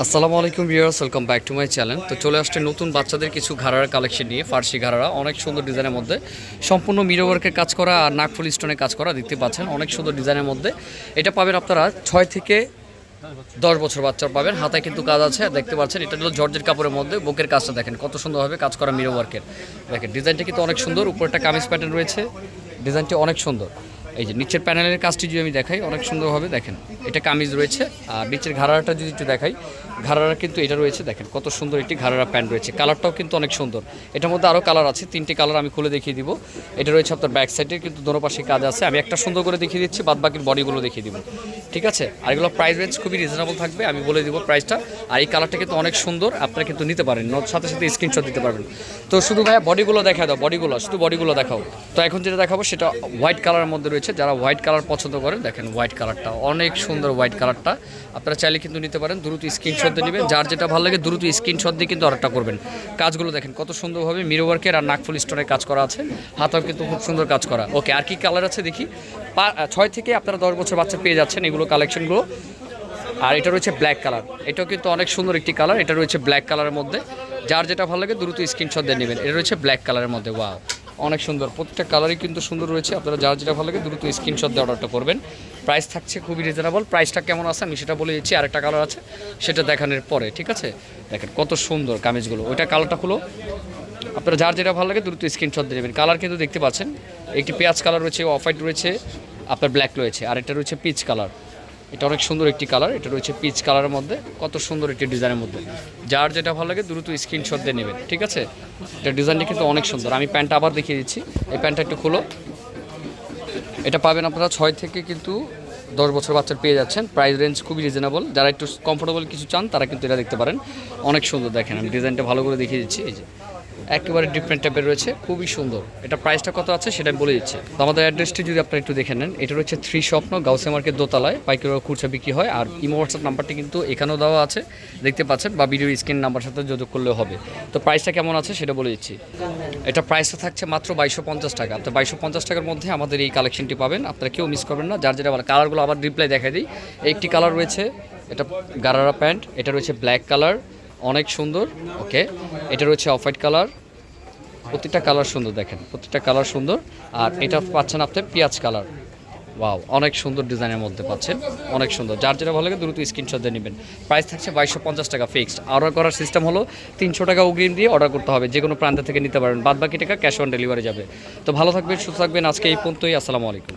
আসসালামু আলাইকুম viewers, welcome back to my channel. তো চলে আসছে নতুন বাচ্চাদের কিছু ঘাড়ার কালেকশন নিয়ে, ফার্সি ঘাড়ারা। অনেক সুন্দর ডিজাইনের মধ্যে। সম্পূর্ণ মিরো ওয়ার্কের কাজ করা আর নাকফুল স্টোনের কাজ করা, দেখতে পাচ্ছেন, অনেক সুন্দর ডিজাইনের মধ্যে। এটা পাবেন আপনারা ছয় থেকে দশ বছর বাচ্চার পাবেন। হাতায় কিন্তু কাজ আছে, দেখতে পাচ্ছেন, এটা হলো জর্জের কাপড়ের মধ্যে। বুকের কাজটা দেখেন, কত সুন্দরভাবে কাজ করা মিরো ওয়ার্কের। দেখেন, ডিজাইনটা কিন্তু অনেক সুন্দর, উপরে একটা কামিজ প্যাটার্ন রয়েছে। ডিজাইনটি অনেক সুন্দর। এই যে নিচের প্যানেলের কাজটি যদি আমি দেখাই, অনেক সুন্দরভাবে দেখেন। এটা কামিজ রয়েছে। আর নিচের ঘাড়াটা যদি একটু দেখাই ঘাড়ারা কিন্তু এটা রয়েছে, দেখেন কত সুন্দর একটি ঘাড়ারা প্যান্ট রয়েছে। কালারটাও কিন্তু অনেক সুন্দর। এটার মধ্যে আরও কালার আছে, তিনটি কালার আমি খুলে দেখিয়ে দিব। এটা রয়েছে আপনার ব্যাক সাইডে কিন্তু দোনো পাশে কাজ আছে। আমি একটা সুন্দর করে দেখিয়ে দিচ্ছি বাদ বাকির বডিগুলো দেখিয়ে দিব। ঠিক আছে? আর এগুলো প্রাইস রেঞ্জ খুবই রিজনেবল থাকবে, আমি বলে দিব প্রাইসটা আর এই কালারটা কিন্তু অনেক সুন্দর, আপনারা কিন্তু নিতে পারেন। সাথে সাথে স্ক্রিনশট দিতে পারবেন। তো শুধু ভাইয়া বডিগুলো দেখা দাও, বডিগুলো, শুধু বডিগুলো দেখাও। তো এখন যেটা দেখাবো, সেটা হোয়াইট কালারের মধ্যে রয়েছে। যারা হোয়াইট কালার পছন্দ করেন, দেখেন হোয়াইট কালারটা অনেক সুন্দর হোয়াইট কালারটা আপনারা চাইলে কিন্তু নিতে পারেন, দ্রুত স্ক্রিনশট দিয়ে নেবেন, যার যেটা ভালো লাগে দ্রুত স্ক্রিনশট দিয়ে কিন্তু অর্ডারটা করবেন। কাজগুলো দেখেন, কত সুন্দরভাবে মিরো ওয়ার্কের আর নাকফুল স্টোনের কাজ করা আছে। হাতাও কিন্তু খুব সুন্দর কাজ করা। ওকে, আর কি কালার আছে দেখি? ছয় থেকে আপনারা দশ বছর বাচ্চা পেয়ে যাচ্ছেন এগুলো কালেকশনগুলো আর এটা রয়েছে ব্ল্যাক কালার এটাও কিন্তু অনেক সুন্দর একটি কালার এটা রয়েছে ব্ল্যাক কালারের মধ্যে। যার যেটা ভালো লাগে দ্রুত স্ক্রিনশট দিয়ে নেবেন। এটা রয়েছে ব্ল্যাক কালারের মধ্যে। ওয়াও অনেক সুন্দর। প্রত্যেকটা কালারই কিন্তু সুন্দর রয়েছে। আপনারা যার যেটা ভালো লাগে দ্রুত স্ক্রিনশট দিয়ে অর্ডারটা করবেন। প্রাইস থাকছে খুবই রিজনেবল প্রাইসটা কেমন আছে আমি সেটা বলে দিচ্ছি, আরেকটা কালার আছে, সেটা দেখানোর পরে, ঠিক আছে? দেখেন কত সুন্দর কামিজগুলো। ওইটা কালারটা হলো আপনারা যার যেটা ভালো লাগে দ্রুত স্ক্রিনশট দিয়ে নেবেন। কালার কিন্তু দেখতে পাচ্ছেন। একটি পেঁয়াজ কালার রয়েছে অফ হোয়াইট রয়েছে, আপনার ব্ল্যাক রয়েছে, আর এটা রয়েছে পিচ কালার এটা অনেক সুন্দর একটি কালার এটা রয়েছে পিচ কালারের মধ্যে, কত সুন্দর একটি ডিজাইনের মধ্যে। যার যেটা ভালো লাগে দ্রুত স্ক্রিনশট দিয়ে নেবেন, ঠিক আছে? এটা ডিজাইনটি কিন্তু অনেক সুন্দর। আমি প্যান্টটা আবার দেখিয়ে দিচ্ছি। এই প্যান্টটা একটু খুলো। এটা পাবেন আপনারা ছয় থেকে কিন্তু দশ বছর বাচ্চার পেয়ে যাচ্ছেন। প্রাইস রেঞ্জ খুবই রিজনেবল যারা একটু কমফোর্টেবল কিছু চান, তারা কিন্তু এটা দেখতে পারেন। অনেক সুন্দর দেখেন। আমি ডিজাইনটা ভালো করে দেখিয়ে দিচ্ছি। এই যে। একেবারে ডিফারেন্ট টাইপের রয়েছে, খুবই সুন্দর। এটা প্রাইসটা কত আছে সেটা আমি বলে দিচ্ছি। তো আমাদের অ্যাড্রেসটি যদি আপনারা একটু দেখে নেন, এটা রয়েছে থ্রি স্বপ্ন গাউসে মার্কেট দোতলায়। পাইকারি খুচরা বিক্রি হয়, আর ইমো হোয়াটসঅ্যাপ নাম্বারটি কিন্তু এখানেও দেওয়া আছে, দেখতে পাচ্ছেন, বা ভিডিও স্ক্রিন নাম্বার সাথে যোগাযোগ করলেও হবে। তো প্রাইসটা কেমন আছে সেটা বলে দিচ্ছি। এটা প্রাইসটা থাকছে মাত্র বাইশশো পঞ্চাশ টাকা। তো বাইশশো পঞ্চাশ টাকার মধ্যে আমাদের এই কালেকশনটি পাবেন। আপনারা কেউ মিস করবেন না। যার যেটা কালারগুলো আবার রিপ্লাই দেখাই দিই। একটি কালার রয়েছে, এটা গারারা প্যান্ট এটা রয়েছে ব্ল্যাক কালার অনেক সুন্দর, ওকে? এটা রয়েছে অফ হোয়াইট কালার। প্রতিটা কালার সুন্দর, দেখেন, প্রতিটা কালার সুন্দর। আর এটা পাচ্ছেন আপনার পেঁয়াজ কালার। ওয়াও, অনেক সুন্দর ডিজাইনের মধ্যে পাচ্ছেন, অনেক সুন্দর। যার যেটা ভালো লাগে দ্রুত স্ক্রিনশট দিয়ে নেবেন। প্রাইস থাকছে বাইশশো পঞ্চাশ টাকা ফিক্সড অর্ডার করার সিস্টেম হলো তিনশো টাকা অগ্রিম দিয়ে অর্ডার করতে হবে। যে কোনো প্রান্ত থেকে নিতে পারবেন বাদ বাকি টাকা ক্যাশ অন ডেলিভারি যাবে। তো ভালো থাকবেন, সুস্থ থাকবেন। আজকে এই পর্যন্তই। আসসালামু আলাইকুম।